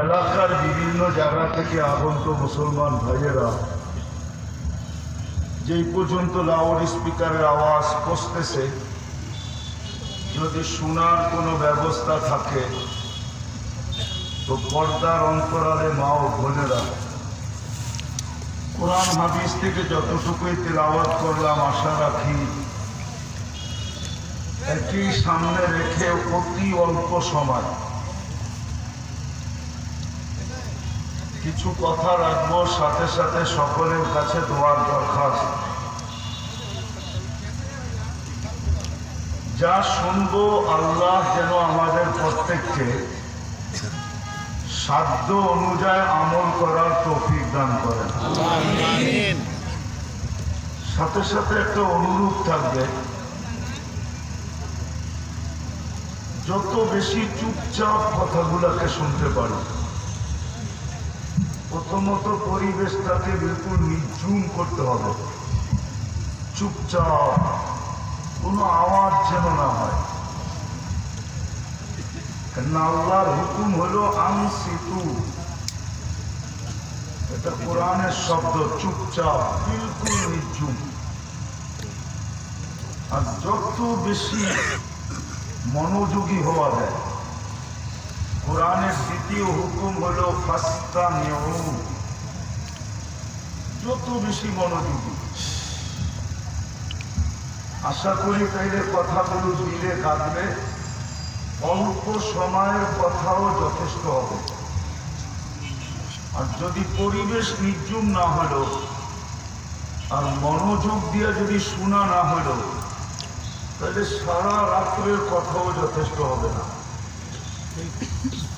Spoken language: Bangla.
এলাকার বিভিন্ন জায়গা থেকে আগন্ত মুসলমান ভাইয়েরা, যেই পর্যন্ত লাউড স্পিকারের আওয়াজ পৌঁছতেছে যদি শোনার কোনো ব্যবস্থা থাকে, তো পর্দার অন্তরালে মা ও বোনেরা, কোরআন হাদিস থেকে যতটুকুই তেলাওয়াত করলাম, আশা রাখি একই সামনে রেখে অতি অল্প সময় কিছু কথা রাখব সাথে সাথে সকলের কাছে দোয়ার দরখাস্ত। যা শুনব আল্লাহ যেন আমাদের প্রত্যেককে সাধ্য অনুযায়ী আমল করার তৌফিক দান করেন। সাথে সাথে একটা অনুরোধ থাকবে। যত বেশি চুপচাপ কথাগুলোকে শুনতে পারি প্রথমত পরিবেশটাকে বিলকুল নির্জুম করতে হবে। চুপচাপ, কোনো আওয়াজ যেন না হয়। আল্লাহর হুকুম হলো আনসিতু। এটা কোরআনের শব্দ, চুপচাপ, বিলকুল নির্জুম আর যত বেশি মনোযোগী হওয়া যায় কোরআনের দ্বিতীয় হুকুম হলো ফাস্তা যত বেশি মনোযোগী। আশা করি তাইলে কথাগুলো দিলে কাঁদবে। অল্প সময়ের কথাও যথেষ্ট হবে। আর যদি পরিবেশ নির্জুম না হলো, আর মনোযোগ দিয়ে যদি শোনা না হলো তাহলে সারা রাত্রের কথাও যথেষ্ট হবে না। Thank you.